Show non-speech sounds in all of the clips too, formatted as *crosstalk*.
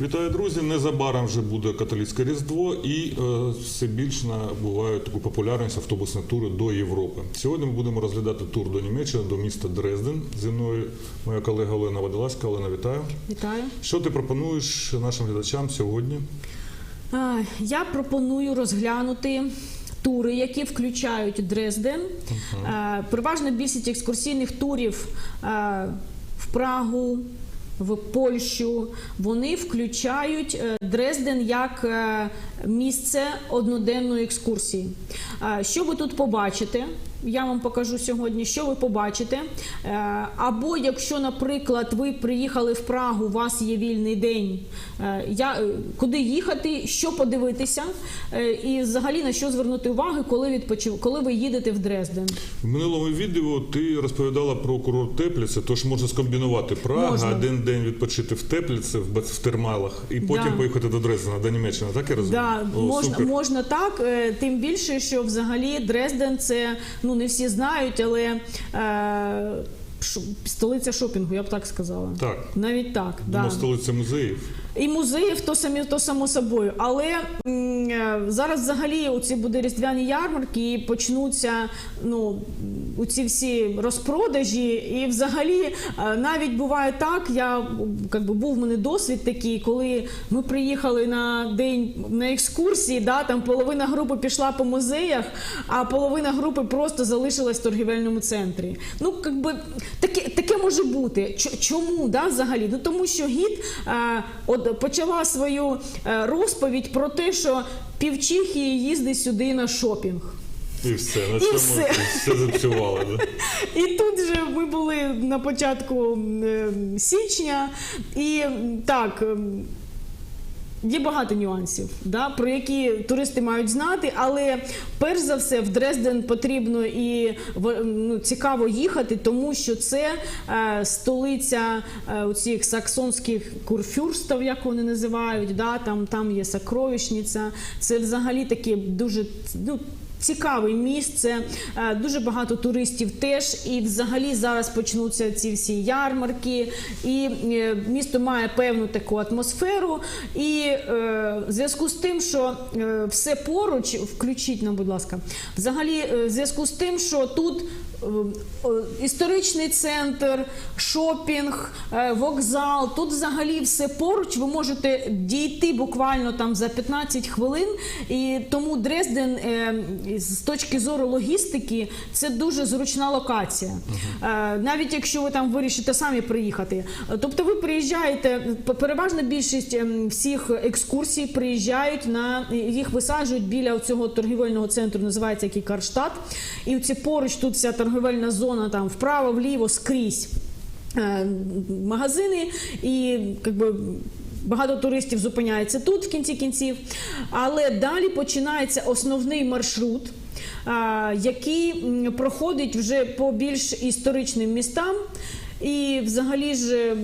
Вітаю, друзі! Незабаром вже буде католицьке Різдво і е, все більш набувають таку популярність автобусні тури до Європи. Сьогодні ми будемо розглядати тур до Німеччини, до міста Дрезден. Зі мною моя колега Олена Водолазька. Олена, вітаю. Вітаю. Що ти пропонуєш нашим глядачам сьогодні? Я пропоную розглянути тури, які включають Дрезден. А, Переважна більшість екскурсійних турів в Прагу. В Польщу вони включають е, Дрезден як е, місце одноденної екскурсії. Що ви тут побачите? Я вам покажу сьогодні, що ви побачите. Е, Або якщо, наприклад, ви приїхали в Прагу, у вас є вільний день, е, я, е, куди їхати, що подивитися, і взагалі на що звернути увагу, коли відпочив, коли ви їдете в Дрезден. В минулому відео ти розповідала про курорт Тепліце, тож можна скомбінувати Прага, Можна. один день відпочити в Тепліце, в, термалах, і потім Да. поїхати до Дрездена, до Німеччини. Так я розумію? Да, О, можна, можна так, тим більше, що взагалі Дрезден це ну не всі знають, але е, столиця шопінгу, я б так сказала. Так. Навіть так. Да. столиця музеїв. І музеїв то самі, то само собою. Але е, зараз взагалі оці буде різдвяні ярмарки і почнуться ну оці всі розпродажі. І взагалі е, навіть буває так. Я как би, був в мене досвід такий, коли ми приїхали на день на екскурсії, да, там половина групи пішла по музеях, а половина групи просто залишилась в торгівельному центрі. Ну, как би, таке, таке може бути. Чому да, взагалі? Ну тому що гід е, от почала свою е, розповідь про те, що півчихії їздить сюди на шопінг. І все, на цьому все. все запсувало. Да? *laughs* І тут же ми були на початку е, січня, і так. Є багато нюансів, да, про які туристи мають знати, але перш за все в Дрезден потрібно і ну, цікаво їхати, тому що це е, столиця е, цих саксонських курфюрстів, як вони називають. Да, там, там є сокровищниця. Це взагалі таке дуже ну, Цікаве місце, е, дуже багато туристів теж. І взагалі зараз почнуться ці всі ярмарки, і е, місто має певну таку атмосферу. І е, в зв'язку з тим, що все поруч, включіть нам, будь ласка, взагалі, в зв'язку з тим, що тут. Е, е, Історичний центр, шопінг, е, вокзал. Тут взагалі все поруч. Ви можете дійти буквально там за 15 хвилин. І тому Дрезден з точки зору логістики це дуже зручна локація. Навіть якщо ви там вирішите самі приїхати. Тобто ви приїжджаєте, переважна більшість ем, всіх екскурсій приїжджають на їх висаджують біля цього торгівельного центру, називається який Карштадт. І ці поруч тут вся торгівельна зона там вправо, вліво, скрізь е, магазини і якби. Багато туристів зупиняється тут в кінці кінців, але далі починається основний маршрут, який проходить вже по більш історичним містам. І взагалі ж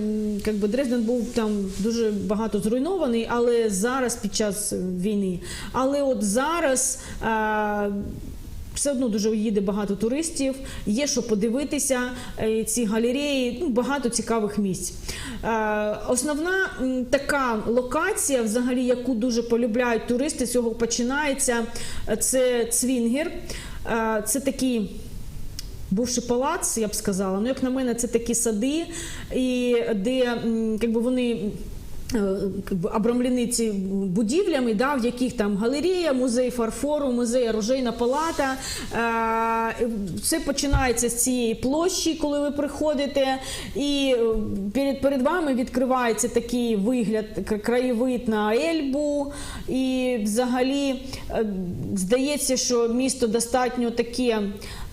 би Дрезден був там дуже багато зруйнований, але зараз під час війни. Але от зараз. А, все одно дуже їде багато туристів, є що подивитися. е, Ці галереї, ну багато цікавих місць. Е, Основна така локація, взагалі, яку дуже полюбляють туристи, з цього починається. е, Це цвінгер. Це такий. Бувший палац, я б сказала. Ну, як на мене, це такі сади, і де якби вони. Е, обрамлені ці будівлями, да, в яких там галерея, музей фарфору, музей оружейна палата. Е, Все починається з цієї площі, коли ви приходите, і е, перед, перед вами відкривається такий вигляд, краєвид на Ельбу. І взагалі здається, що місто достатньо таке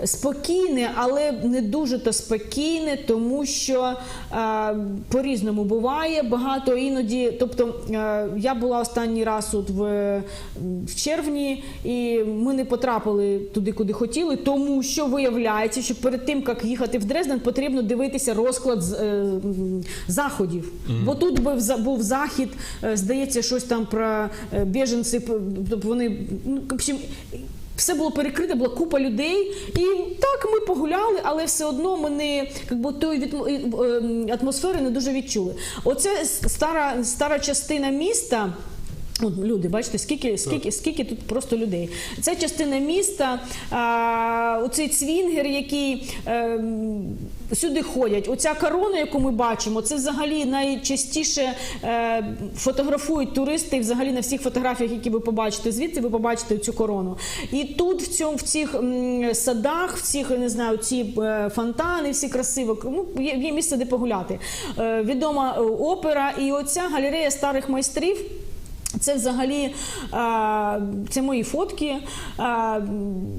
спокійне, але не дуже то спокійне, тому що по-різному буває. Багато іноді, тобто е, я була останній раз от в, в червні, і ми не потрапили туди, куди хотіли, тому що виявляється, що перед тим як їхати в Дрезден, потрібно дивитися розклад з- е, заходів. Бо тут був, за- був захід, е, здається, щось там про біженці, тобто вони ну, в общем, Все було перекрите, була купа людей. І так ми погуляли, але все одно ми не якби тої від, е, атмосфери не дуже відчули. Оце стара, стара частина міста. От, люди, бачите, скільки, скільки, скільки тут просто людей. Це частина міста, а, оцей цвінгер, який е, сюди ходять. Оця корона, яку ми бачимо, це взагалі найчастіше е, фотографують туристи взагалі на всіх фотографіях, які ви побачите. Звідти ви побачите цю корону. І тут в цьому в цих м, садах, в цих не знаю, ці е, фонтани, всі красиво. Ну є, є місце, де погуляти. Е, відома е, опера, і оця галерея старих майстрів. Це взагалі це мої фотки.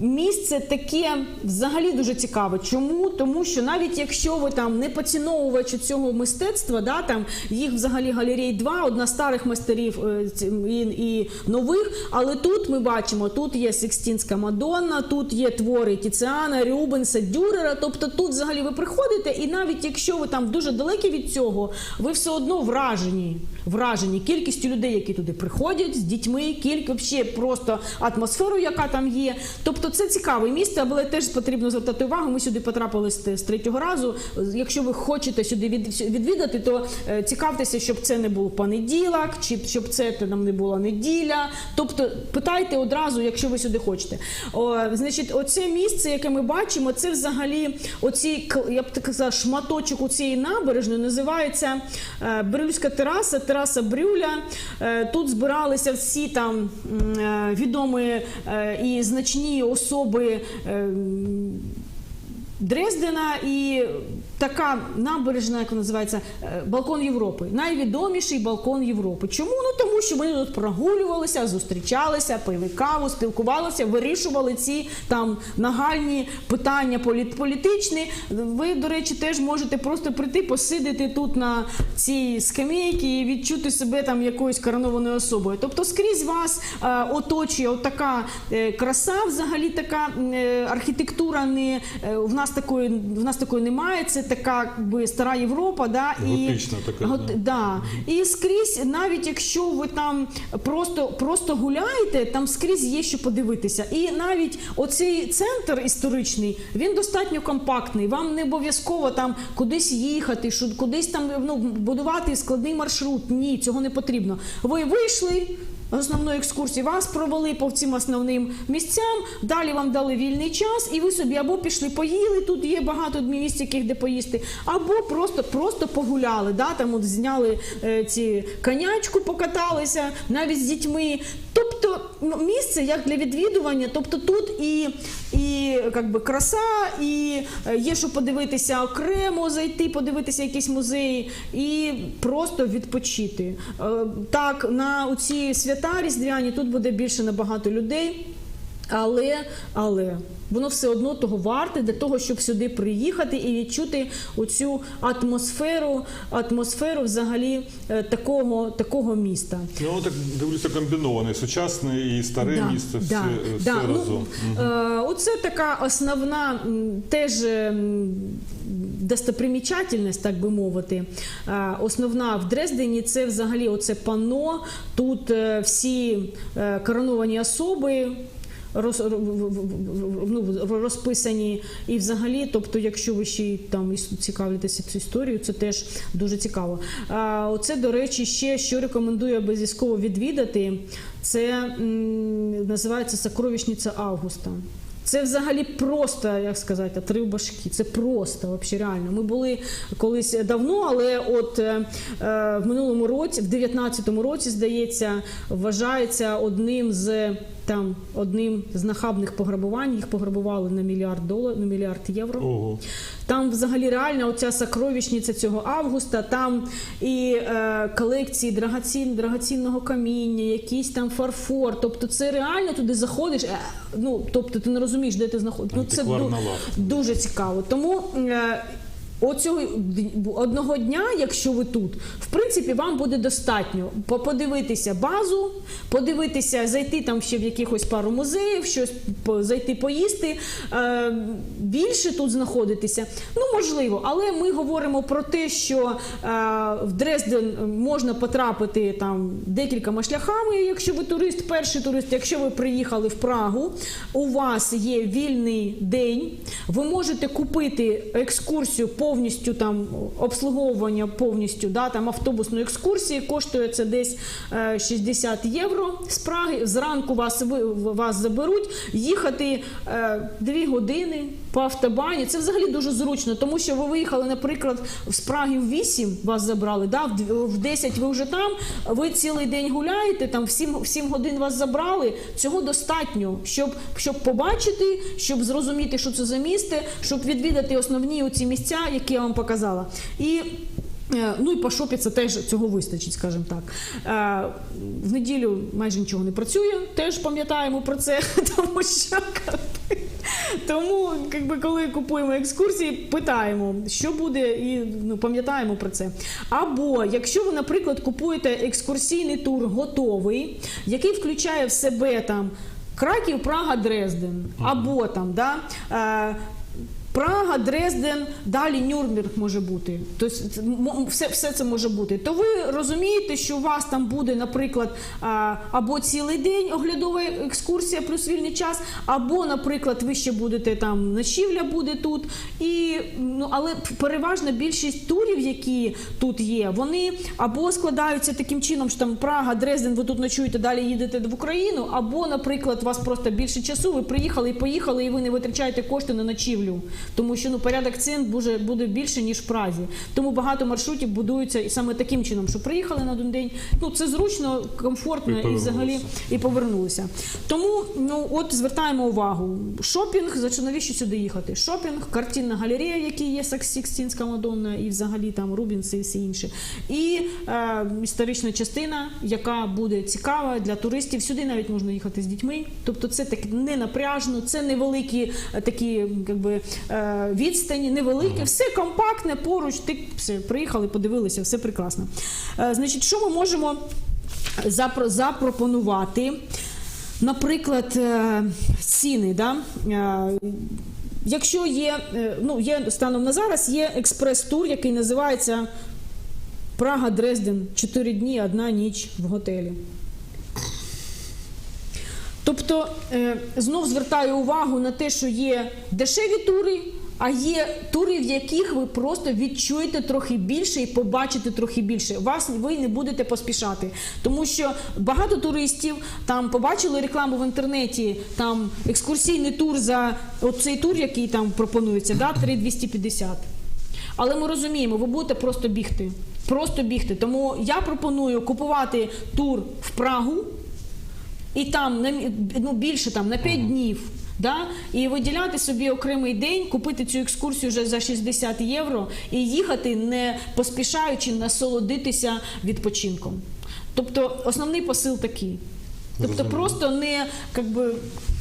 Місце таке взагалі дуже цікаве. Чому? Тому що навіть якщо ви там не поціновувач цього мистецтва, да, там їх взагалі галерей два, одна старих майстерів е, і, і нових. Але тут ми бачимо, тут є Сикстінська Мадонна, тут є твори Тіціана, Рюбенса, Дюрера. Тобто тут взагалі ви приходите, і навіть якщо ви там дуже далекі від цього, ви все одно вражені. Вражені кількістю людей, які туди приходять з дітьми, кілька взагалі просто атмосферу, яка там є. Тобто це цікаве місце, але теж потрібно звертати увагу. Ми сюди потрапили з, третього разу. Якщо ви хочете сюди від, відвідати, то е, цікавтеся, щоб це не був понеділок, чи щоб це там не була неділя. Тобто питайте одразу, якщо ви сюди хочете. О, значить, оце місце, яке ми бачимо, це взагалі оці я б так сказала, шматочок у цієї набережної називається е, Брюльська тераса, тераса Брюля. Е, Тут збиралися всі там е, відомі е, і значні особи. е, Дрездена і така набережна, як називається, е, балкон Європи. Найвідоміший балкон Європи. Чому? Ну тому що ми тут прогулювалися, зустрічалися, пили каву, спілкувалися, вирішували ці там нагальні питання політ- політичні. Ви, до речі, теж можете просто прийти, посидити тут на цій скамейці і відчути себе там якоюсь коронованою особою. Тобто скрізь вас е, оточує от така е, краса, взагалі така е, архітектура не е, в нас такої в нас такої немає. Це така якби стара Європа, да Готична така, да. Да. І скрізь, навіть якщо ви там просто, просто гуляєте, там скрізь є що подивитися. І навіть оцей центр історичний, він достатньо компактний. Вам не обов'язково там кудись їхати, що кудись там ну, будувати складний маршрут. Ні, цього не потрібно. Ви вийшли. Основної екскурсії вас провели по цим основним місцям. Далі вам дали вільний час, і ви собі або пішли поїли. Тут є багато місць, яких де поїсти, або просто просто погуляли. Да? Там от зняли е, ці конячку, покаталися навіть з дітьми. Тобто місце як для відвідування. Тобто тут і, і как би, краса, і е, є що подивитися окремо, зайти, подивитися якісь музеї, і просто відпочити. Е, Так, на ці свята різдвяні тут буде більше набагато людей. Але, але воно все одно того варте для того, щоб сюди приїхати і відчути оцю атмосферу, атмосферу взагалі е, такого, такого міста. Ну, так дивлюся, комбіноване, сучасне і старе місце, все, все ну, разом. е, оце така основна теж достопримічательність, так би мовити. Е, основна в Дрездені це взагалі оце панно. Тут всі короновані особи. Роз, ну, розписані і взагалі, тобто, якщо ви ще там цікавитеся цю історію, це теж дуже цікаво. А, оце, до речі, ще що рекомендую обов'язково відвідати. Це м, називається Сокровищниця Августа. Це взагалі просто, як сказати, три башки. Це просто вообще реально. Ми були колись давно, але от е, е, в минулому році, в 19-му році, здається, вважається одним з там одним з нахабних пограбувань. Їх пограбували на мільярд доларів, на мільярд євро. Ого. Там взагалі реально оця сокровищниця цього августа, там і е, колекції драгоцін, драгоцінного каміння, якийсь там фарфор. Тобто це реально туди заходиш. Е, ну тобто ти не розумієш, де ти знаходиш. Ну це ду- лавка. дуже цікаво. Тому. Е, Оцього одного дня, якщо ви тут, в принципі, вам буде достатньо подивитися базу, подивитися, зайти там ще в якихось пару музеїв, щось по- зайти поїсти. Е, більше тут знаходитися. Ну, можливо, але ми говоримо про те, що е, в Дрезден можна потрапити там декількома шляхами, якщо ви турист, перший турист, якщо ви приїхали в Прагу, у вас є вільний день, ви можете купити екскурсію повністю там обслуговування повністю, да, там автобусної екскурсії, коштує це десь е, 60 євро з Праги. Зранку вас вас заберуть, їхати е, 2 години по автобані. Це взагалі дуже зручно, тому що ви виїхали, наприклад, з Праги в 8 вас забрали, да, в 10 ви вже там, ви цілий день гуляєте, там в 7, в 7 годин вас забрали. Цього достатньо, щоб, щоб побачити, щоб зрозуміти, що це за місце, щоб відвідати основні оці місця, які я вам показала. І Е, Ну і по шопі це теж цього вистачить, скажімо так. Е, В неділю майже нічого не працює, теж пам'ятаємо про це, *laughs* тому що тому, якби, коли купуємо екскурсії, питаємо, що буде, і ну, пам'ятаємо про це. Або якщо ви, наприклад, купуєте екскурсійний тур готовий, який включає в себе там Краків, Прага, Дрезден, або там да, е, Прага, Дрезден, далі Нюрнберг може бути. Тобто все, все це може бути. То ви розумієте, що у вас там буде, наприклад, або цілий день оглядова екскурсія плюс вільний час, або, наприклад, ви ще будете там ночівля буде тут. І, ну, але переважна більшість турів, які тут є, вони або складаються таким чином, що там Прага, Дрезден, ви тут ночуєте, далі їдете в Україну, або, наприклад, у вас просто більше часу, ви приїхали і поїхали, і ви не витрачаєте кошти на ночівлю. Тому що ну порядок цін буде, буде більше ніж в Празі. Тому багато маршрутів будуються і саме таким чином, що приїхали на один день. Ну це зручно, комфортно І і, взагалі і повернулися. Тому ну от звертаємо увагу. Шопінг, за що навіщо сюди їхати? Шопінг, картинна галерея, в якій є Сікстінська Мадонна, і взагалі там Рубінс і все інше. І е, історична частина, яка буде цікава для туристів. Сюди навіть можна їхати з дітьми. Тобто це так не напряжно, це невеликі е, такі якби, відстані, невеликі, все компактне, поруч. Ти все, приїхали, подивилися, все прекрасно. Е, значить, що ми можемо запропонувати? Наприклад, е, ціни. Да? Е, Якщо є, е, ну, є станом на зараз, є експрес-тур, який називається Прага Дрезден 4 дні, одна ніч в готелі. Тобто, е, знов звертаю увагу на те, що є дешеві тури, а є тури, в яких ви просто відчуєте трохи більше і побачите трохи більше. Вас ви не будете поспішати, тому що багато туристів там побачили рекламу в інтернеті, там екскурсійний тур за оцей тур, який там пропонується, да, 3250. Але ми розуміємо, ви будете просто бігти. Просто бігти. Тому я пропоную купувати тур в Прагу і там на ну, більше там на 5 днів. Да? І виділяти собі окремий день, купити цю екскурсію вже за 60 євро і їхати, не поспішаючи насолодитися відпочинком. Тобто основний посил такий. Тобто просто не якби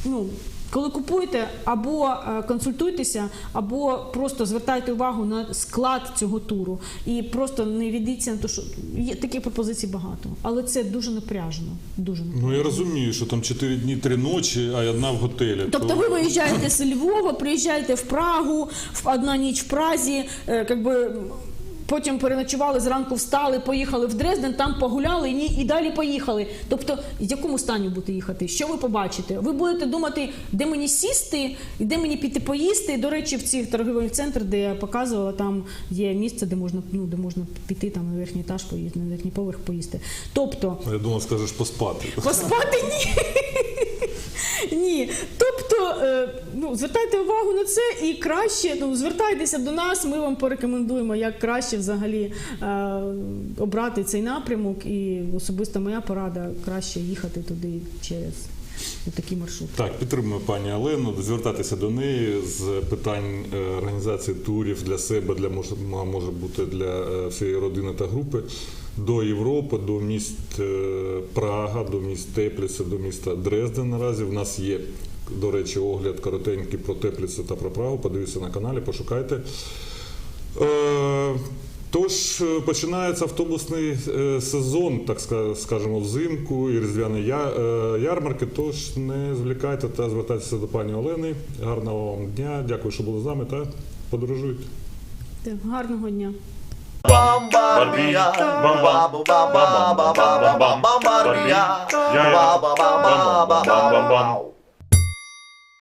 ну, коли купуєте, або е, консультуйтеся, або просто звертайте увагу на склад цього туру. І просто не відійдіться на те, що є таких пропозицій багато. Але це дуже напряжно. Дуже напряжно. Ну я розумію, що там 4 дні, 3 ночі, а одна в готелі. Тобто То- ви виїжджаєте з Львова, приїжджаєте в Прагу, в одна ніч в Празі, е, как би, потім переночували, зранку встали, поїхали в Дрезден, там погуляли ні- і далі поїхали. Тобто, в якому стані будете їхати? Що ви побачите? Ви будете думати, де мені сісти, і де мені піти поїсти. До речі, в цих торгових центрах, де я показувала, там є місце, де можна, ну, де можна піти там на верхній етаж поїсти, на верхній поверх поїсти. Тобто, Я думав, скажеш поспати. Поспати ні. Ні. Тобто, е, ну, звертайте увагу на це і краще, ну, звертайтеся до нас, ми вам порекомендуємо, як краще взагалі е, обрати цей напрямок. І особисто моя порада краще їхати туди через такий маршрут. Так, підтримую пані Олену, звертатися до неї з питань е, організації турів для себе, для може, може бути для е, всієї родини та групи до Європи, до міст е, Прага, до міст Тепліце, до міста Дрезден. Наразі в нас є, до речі, огляд коротенький про тепліцю та про право. Подивіться на каналі, пошукайте. Е, тож е, починається автобусний е, сезон, так скажемо, взимку і різдвяні ярмарки. Тож не звлікайте та звертайтеся до пані Олени. Гарного вам дня! Дякую, що були з нами та подорожуйте. Гарного дня. Бомбардія, бомба, бомба, бомба, бомба, бомбардія, бомба, бомба, бомба, бомба, бомба.